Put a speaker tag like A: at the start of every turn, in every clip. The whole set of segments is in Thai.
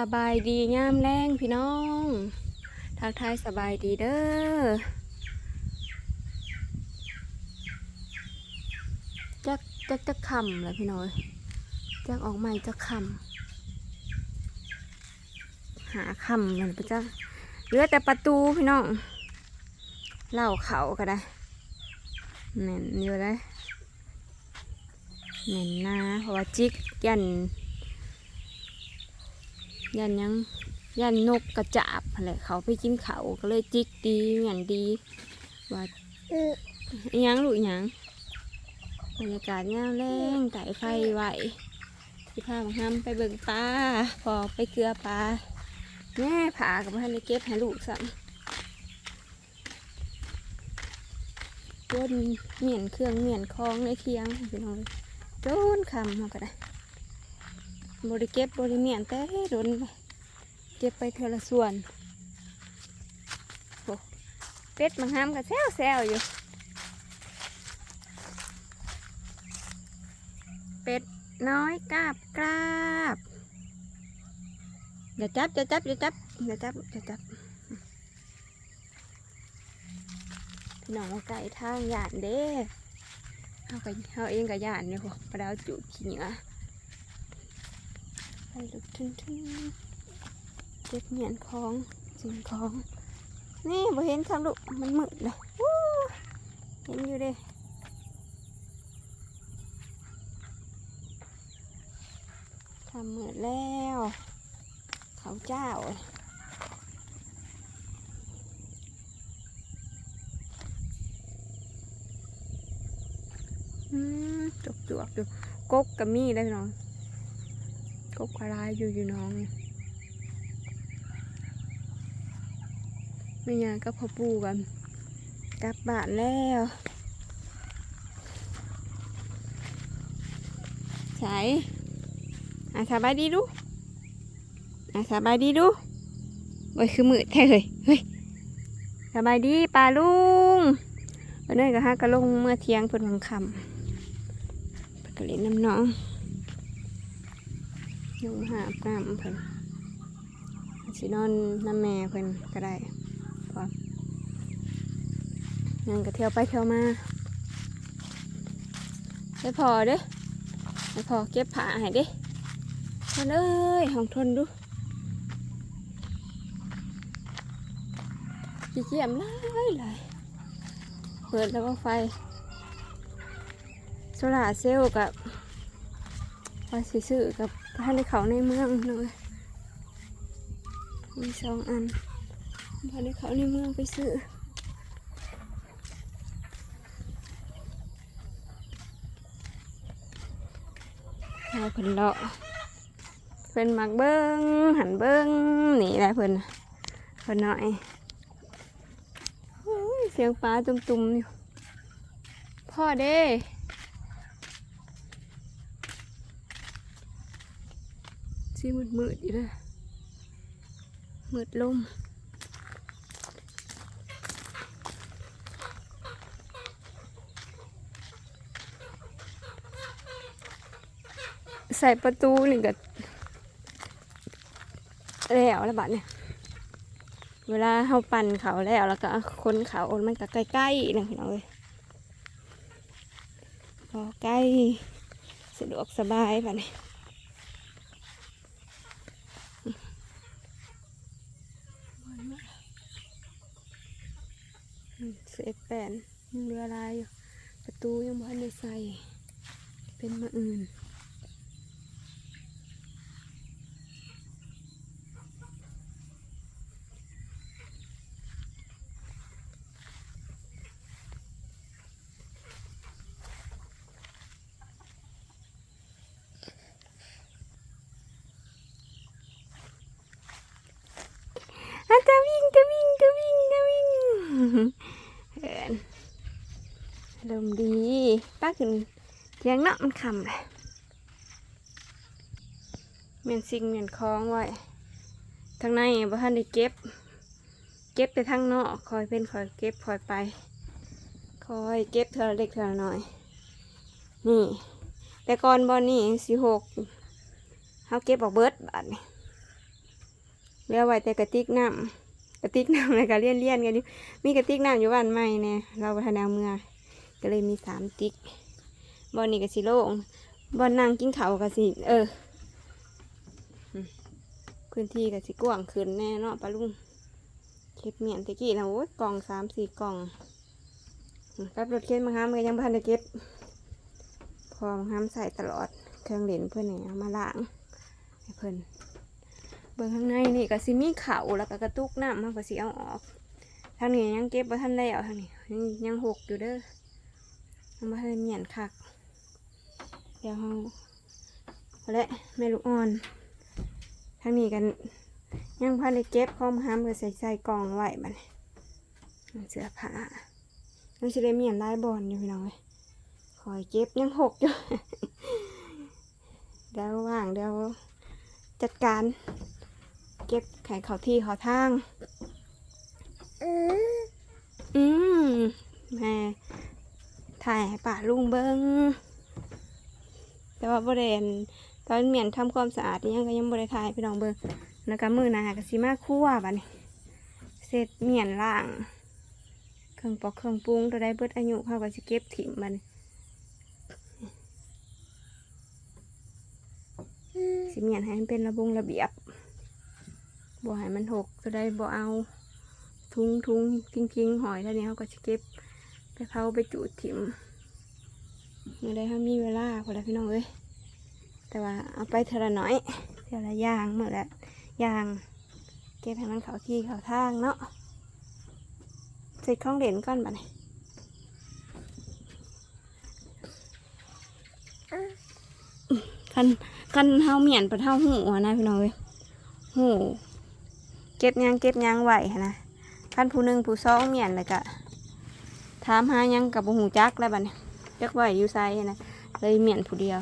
A: สบายดียามแรงพี่น้อง ทักทายสบายดีเด้อจักจักจักคำเลยพี่น้อยจักออกใหม่จักคำหาคำเลยปะจ้าเหลือแต่ประตูพี่น้องเล่าเขาก็ได้แน่นอยู่เลยแน่นหน้าเพราะว่าจิกยัน ยันยังยันนกกระจาบอะไรเขาไปกินเขาก็เลยจิกดีเหมือนดีว่าอยังลูกอิหยังบรรยากาศงามแรงไต่ไฟไหวที่พาบังคับไปเบิ่งปลาพอไปเกลือปลาแม่ผากับพันได้เก็บให้ลูกสั่ต้นเหมียนเครื่องเหมียนคลองในเทียงพี่น้องโจนคำมาก็ได้ บริเก็บบริเมียนแต่โดนเก็บไปเทละส่วนเป็ดบางหามก็แซวแซวอยู่ เป็ดน้อยกราบกราบอย่าจับอย่าจับอย่าจับอย่าจับอย่าจับพี่น้องมาไก่ทางหยานเด้เอาไปเอาเองกับหยานเนี่ยพวกปลาดาวจุดขี้เหนือ ไปลุกทึนทึนเก็บเหรียญของสิ่งของ นี่บ่เห็นทำลูกมันมืดเลยวู้เห็นอยู่เด้ทำมืดแล้ว เขาเจ้าอืมจกจวกๆอยู่กกกับมีได้พี่น้อง กบกระไรอยู่อยู่น้องเนี่ยไม่ยางก็พอปูกันกลับบ้านแล้วใช่อาสบายดีดูอาสบายดีดูโอ้ยคือมืดแท้เลยเฮ้ยสบายดีปลาลุงวันนี้ก็ฮะก็ลงเมื่อเที่ยงเพิ่นวังคำไปกระเล่นน้ำน้อง อยู่หาบน้ำเพิ่นสินอนน้ำแม่เพิ่นก็ได้พอยังก็เที่ยวไปเที่ยวมาไปพอเด้อไปพอเก็บผ้าให้เด้มาเลยห้องทนดูขี้เกียจเลยเลยเปิดแล้วก็ไฟโซลาเซลล์กับว่าสิซื้อกับ ท่านในเขาในเมืองเลยมีสองอันท่านในเขาในเมืองไปซื้อเอาเพิ่นเลาะเพิ่นมักเบิ้งหันเบิ้งหนีได้เพิ่นน่ะเพิ่นหน่อยโอ้ยเสียงปลาตุ่มๆอยู่พ่อเด้ สีมืดมืดอยู่เลยมืดลมใส่ประตูนี่ก็แล้วแล้วบัดเนี่ยเวลาเขาปั่นเขาแล้วแล้วก็ค้นเขาโอนมันก็ใกล้ๆนะพี่น้องเลยพอใกล้สะดวกสบายบัดนี้ เซฟแปนยังเหลือลายอยู่ประตูยังไม่ได้ใส่เป็นมาอื่นอะจะวิ่งจะวิ่งจะวิ่งจะวิ่ง เห็นลมดีป้าขึ้นเทียงเนาะมันคำเลยเมียนซิงเมียนคล้องไว้ทางในบ่ทันได้เก็บ เก็บไปทางนอกคอยเป็นคอยเก็บคอยไป คอยเก็บเท่าเล็กเท่าน้อย นี่ แต่ก่อนบอนี่สีหกเขาเก็บออกเบิร์ดบาทนี่เหลือไว้แต่กระติกน้ำ กระติกน้ำเลยก็เลี่ยนเลี่ยนๆกันอยู่มีกระติกน้ำอยู่บ้านใหม่เนี่ยเราไปทานาเมืองก็เลยมีสามติ๊กบอนนี่ก็สิโล่งบอนนั่งกินเขาวก็สิเออพื้นที่ก็สิกว้างขึ้นแน่เนาะปะลุงเก็บเมียนตะกี้นะโอ้ยกล่องสามสี่กล่องกับรถเข็นมาห้ามก็ยังพันได้เก็บ พอมาห้ามใส่ตลอดเครื่องเล่นเพื่อนเนี่ยมาล้างให้เพื่อน เบิ่งข้างในนี่ก็สิมีเขาแล้วก็กระตุกน้ำมันก็สิเอาออกทางนี้ยังเก็บบ่ทันแล้วทางนี้ยังยังหกอยู่เด้อยังบ่ทันได้เมียนคักเดี๋ยวเราเอาละแม่ลูกอ่อนทางนี้กันยังพันได้เก็บข้อมห้ามก็ใส่ใส่กล่องไว้บัดนี้เสื้อผ้ายังสิได้เมียนลายบอลอยู่พี่น้องเว้ยคอยเก็บยังหกอยู่เดี๋ยวว่างเดี๋ยวจัดการ เก็บไข่เขาที่เขาทาง อืมแม่ถ่ายให้ป่าลุงเบิงแต่ว่าบริเวณตอนเหมียนทำความสะอาดอิหยังก็ยังบริถ่ายพี่น้องเบิงแล้วก็มือหนาก็สิมาคั่วบัดนี้เสร็จเหมียนล่าง เครื่องปอกเครื่องปรุงตัวได้เบิดอายุเขาก็สิเก็บถิ่มบัดนสิเมียนให้มันเป็นระบงระเบียบ บ่ให้มันหกจะได้บ่เอาทุงทุงทิ้งทิ้งหอยท่านี้เขาก็จะเก็บไปเผาไปจูดถิ่มเมื่อใดเขามีเวลาพอแล้วพี่น้องเอ้ยแต่ว่าเอาไปเทอละน้อยเทอละย่างเมื่อละอย่าง เก็บให้มันเขาที่เขาทางเนาะเสร็จข้องเด่นก่อนบัดนี้คันกันเฮาเหมียนปะเท่าหูนะพี่น้องเอ้ยหู ก็บหยังเก็บหยังไหวหั้นนะคันผู้หนึ่งผู้สองเหมียนเลยกะถามหาหยังกับหูจักแล้วบัดนี้จักไหวอยู่ไซหั้นนะเลยเหมียนผู้เดียว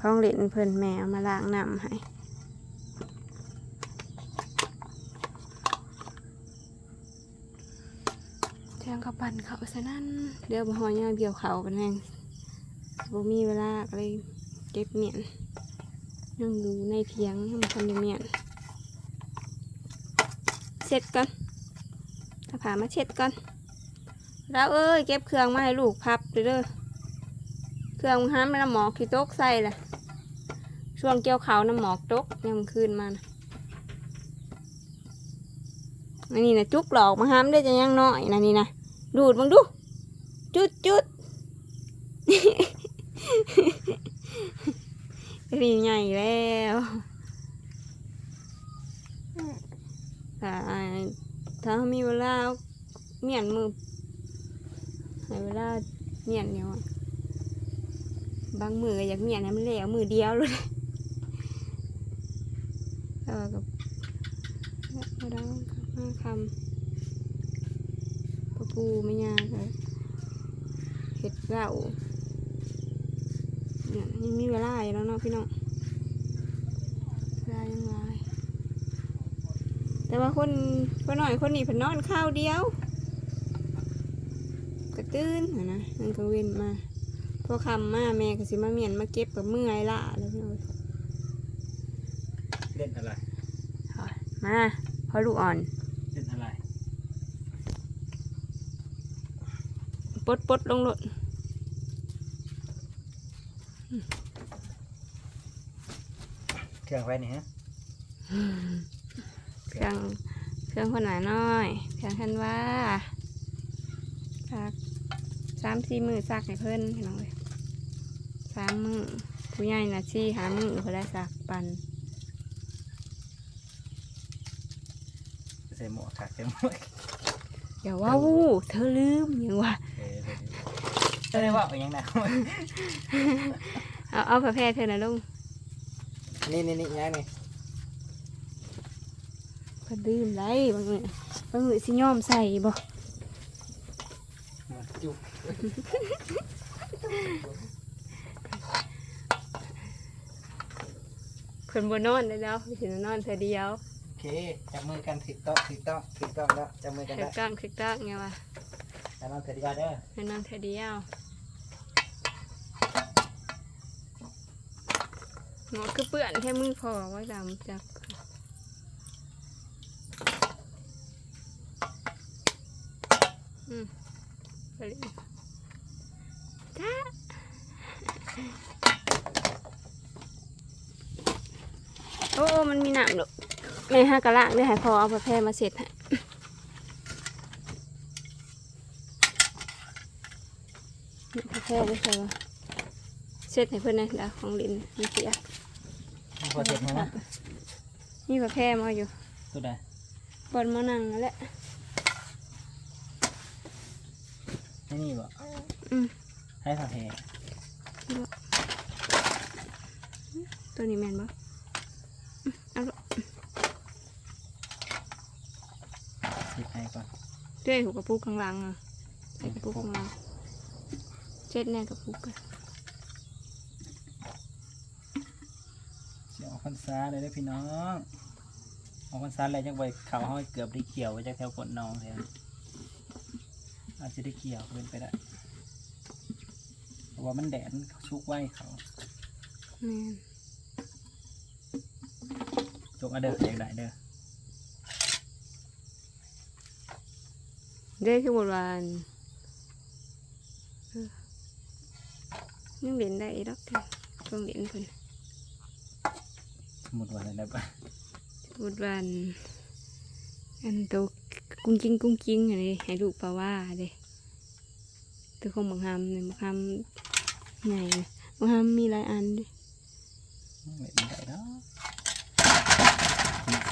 A: ของเล่นเพิ่นแมวมาล้างน้ำให้เที่ยงเขาปั่นเขาซะนั่นเดี๋ยวบ่หอยย่างเดียวเขากันแน่งบ่มีเวลาก็เลยเก็บเมียน ยังดูในเพียงยังบ่ทันได้เมียนเสร็จก่อนถ้าผ่ามาเช็ดก่อนเราเอ้ยเก็บเครื่องมาให้ลูกพับเด้อเด้อเครื่องห้ามน้ำหมอกที่ตกใส่แหละช่วงเกี่ยวเขาน้ำหมอกตกยามคืนมานะอันนี้นะจุกหลอกมาห้ามได้จะยังน้อยนะนี่นะดูดมึงดู จุดจุด รีใหญ่แล้วถ้าถ้ามีเวลาเมียนมือให้เวลาเมียนเนี่ยอะบางมือก็อยากเมียนให้มันเหลวมือเดียวเลยเออกับมาดังมาคำปะปูไม่ยากเลยเห็ดเหล้า เนี่ยยังมีเวลาอยู่แล้วเนาะพี่น้องเวลายังหลายแต่ว่าคนคนหน่อยคนนี้เพิ่นนอนข้าวเดียวก็ตื่นหั้นนะนั่นก็เว้นมาพอคำมาแม่ก็สิมาเมียนมาเก็บกับเมื่อยละแล้วพี่น้อง
B: เล่นอะไร
A: มาพอลูกอ่อน
B: เล่นอะไร
A: ปลดปลดลงรถ
B: เครื่องไว้นี่ฮะ
A: เครื่องเครื่องคนหนาน้อยเครื่องทันว่าซักสามสี่มือซักให้เพิ่นพี่น้องเลยสามมือผู้ใหญ่นะชี่หามือเพื่อได้ซักปัน
B: ใส่หมวกถักใส่หมวก
A: อย่าว่าวูเธอลืมอย่างว่า
B: เออเดี๋ยวๆเจ้าได้ว่าเป็นยังไง
A: เอาเอาผ้าแพรเธอนะลุง
B: นี่นี่นี่ยังนี่
A: เพิ่นลืมไรบางมือบางมือสิยอมใส่บ่
B: จุก
A: เพิ่นบ่นอนได้แล้วสินอนเธอเดียว
B: โอเคจับมือกันถูกต้องถูกต้องถูกต้องแล้วจับมือกัน
A: ถึ
B: ได้
A: กต้องถึกต้องไงวะ
B: แล้วน้องเถิดดีกว่าเด้อ
A: ให้นอนเธอเดียว หมอคือเปื่อนแค่มือพอไว้ดำจับอืมไปเลยจ้าโอ้ มันมีหนามหรอกแม่ห้ากระล่างด้ให้พอเอาผ้าแพร่มาเสร็จให้นี่ผ้าแพร่ได้ใช่เสร็จให้เพื่อนนะเดี๋ยวของลินมันเสีย
B: พอเสร็จไหมนะ
A: นี่ผ้าแพร่มาอยู่
B: ตัวใด
A: บอลมานั่งนั่นแหละ
B: ไม่นี่บ่
A: อืม
B: ให้ผักแห่
A: ตัวนี้แมนบ่อืมเอาลูก
B: สิให้ก่อน
A: เด้วยหัวกระปุกข้างหลังอะใส่กระปุกข้างหลังเช็ดแน่กระปุกกัน
B: เสียออกพ รรษาเลยเด้อพี่น้องออกพรรษาอะไรจังไปเขาห้อยเกือบได้เกี่ยวไว้จากแถวกดน้องแถวอาจจะได้เกี่ยวเป็นไปได้เพราะว่ามันแดดมันชุกไว้เขา
A: แม่น
B: จกเอาเด้ออยากได้เด้อ
A: เด้คือหมดวันเออยังเล่นได้อีกดอกต้องเล่นเพิ่น
B: สมมุดว่าอะไรได้ปะ
A: หมดวัน อันโตกุ้งกิ้งกุ้งกิ้งอะไรให้ลูกปลาว่าเด้ตัวของบังคำเนี่ยบังคำใหญ่นะบังคำมีหลายอันเด้
B: เล่นได้เนาะ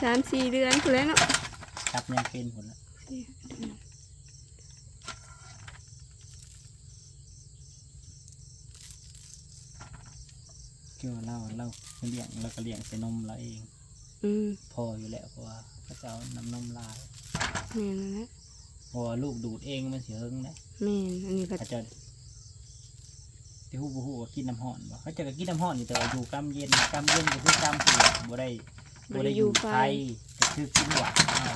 A: สามสี่เดือนคือแล้วเนาะ
B: จับยังเป็นผลละ กี่ยวาเราเราเลี้ยงเราก็เลี้ยงใส่นมเราเอง
A: อืม
B: พออยู่แล้วเพราะว่าพระเจ้าน้ำนมลาย
A: แม่นนั่นแหละ
B: เพราะว่าลูกดูดเองมันเสียเฮิงนะ
A: แม่นอันนี้ก็
B: เขาจะที่ฮู้บ่ฮู้ว่ากินน้ำห้อนบ่เขาจะก็กินน้ำห้อนอยู่แต่ว่าอยู่กำเย็นกำเย็นก็คือกำเปียกบ่ได้
A: บ่ได้อยู่ไฟ
B: ก็คือกินหวานเอา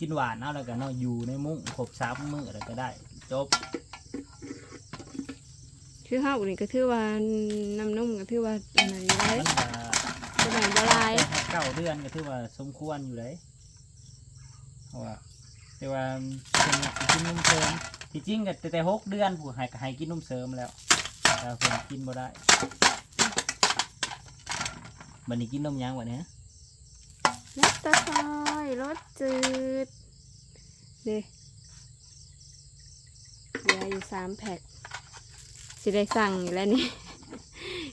B: กินหวานเอาแล้วก็เนาะอยู่ในมุ้งครบสามมื้อแล้วก็ได้ จบ
A: คือเฮานี่ก็ถือว่าน้ำนมก็ถือว่าอันนั้นอยู่ได้
B: มันก็
A: สมัยบ่หลาย
B: แต่เก้าเดือนก็ถือว่าสมควรอยู่เลยเพราะว่าแต่ว่าเป็นกินนมเสริมที่จริงก็แต่แต่หกเดือนผู้ให้ก็ให้กินนมเสริมแล้วแต่เพิ่นกินบ่ได้บัดนี้กินนมหยังวะเนี่ย
A: รสตะซอยรสจืดเด้เหลืออยู่สามแพ็ค สิได้สั่งอยู่แล้วนี่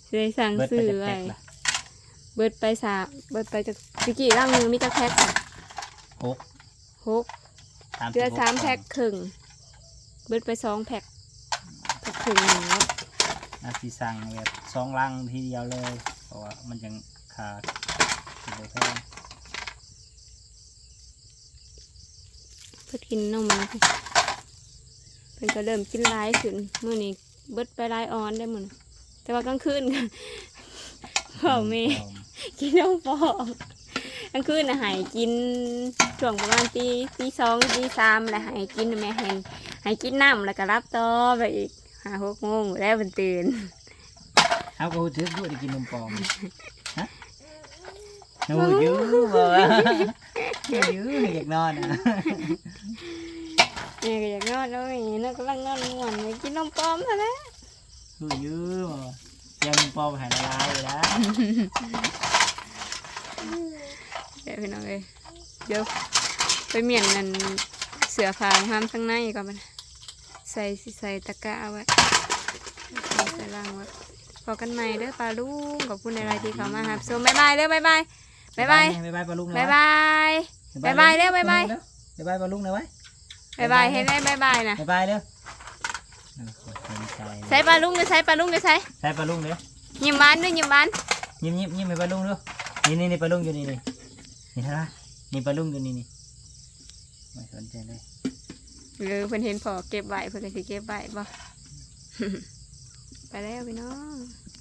A: สิได้สั่ง
B: เบิดไป
A: ซื้อ
B: จาก
A: ไว้
B: แพ็คละ
A: เบิดไปสามเบิดไปจากสิกี่ร่างหนึงมีจักแพ็คอะ
B: หก
A: หก
B: สาม
A: เหลือสามแพ็คครึ่งเบิดไปสองแพ็คแพ็คครึ่งหนึ่งแล้ว
B: อาสิสั่งแบบสองลังทีเดียวเลยเพราะว่ามันยังขาดสิบ่แพง
A: เพื่อกินนมนะเพิ่นก็เริ่มกินร้ายขึ้นมื้อนี้ เบิดไปร้ายออนได้มื้อนี้แต่ว่ากลางคืนก็พ่อแม่กินนมปอกกลางคืนน่ะใหายกินช่วงประมาณตีตีสองตีสามแล้วใหายกินแม่ให้ใหายกินน้ำแล้วก็รับต่อไปอีกห้าหกโมงแล้วมันตื่น
B: เอาก็ถือพูดได้กินนมปลอมฮะหนูยื้อบ่วะยื้ออยากนอนอะ
A: แม่ก็อยากนอนแล้วแม่น่ากำลังนอนม่วนไปกินนมปลอมซะแล้ว
B: หนูยื้อบ่วะเตรียังนมปลอมใหายละลายเลยนะ
A: เดี๋ยวพี่น้องเอ้ยเดี๋ยวไปเมียนนั่นเสือผ้าห้ามทั้งในก่อนมันใส่สิใส่ตะกร้าไว้ใส่ใส่ล่างไว้พอกันใหม่เด้อปลาลุงขอบคุณในรายที่เขามาครับโซบ๊ายบายเด้อบ๊ายบายบ๊ายบาย
B: บ๊ายบายปลาลุง
A: บ๊ายบายบ๊ายบายเด้อบ๊ายบาย
B: บ๊ายบายปลาลุงหน่อยไว้
A: บ๊ายบายให้ได้บ๊ายบายนะ
B: บ๊ายบายเด้อเออขอบคุณใจ
A: ใช้ปลาลุงเดี๋ยวใช้ปลาลุงเดี๋ยวใช้
B: ใส่ปลาลุงเด้อ
A: ยิ้มหวานด้วยยิ้มหวาน
B: ยิ้มยิ้มยิ้มให้ปลาลุงดูนี่นี่นี่ปลาลุงอยู่นี่นี่นี่เห็นไหมนี่ปลาลุงอยู่นี่นี่ไม่สนใจเลย
A: เออเพิ่นเห็นพอเก็บไว้เพิ่นก็สิเก็บไว้บ่ไปแล้วพี่น้อง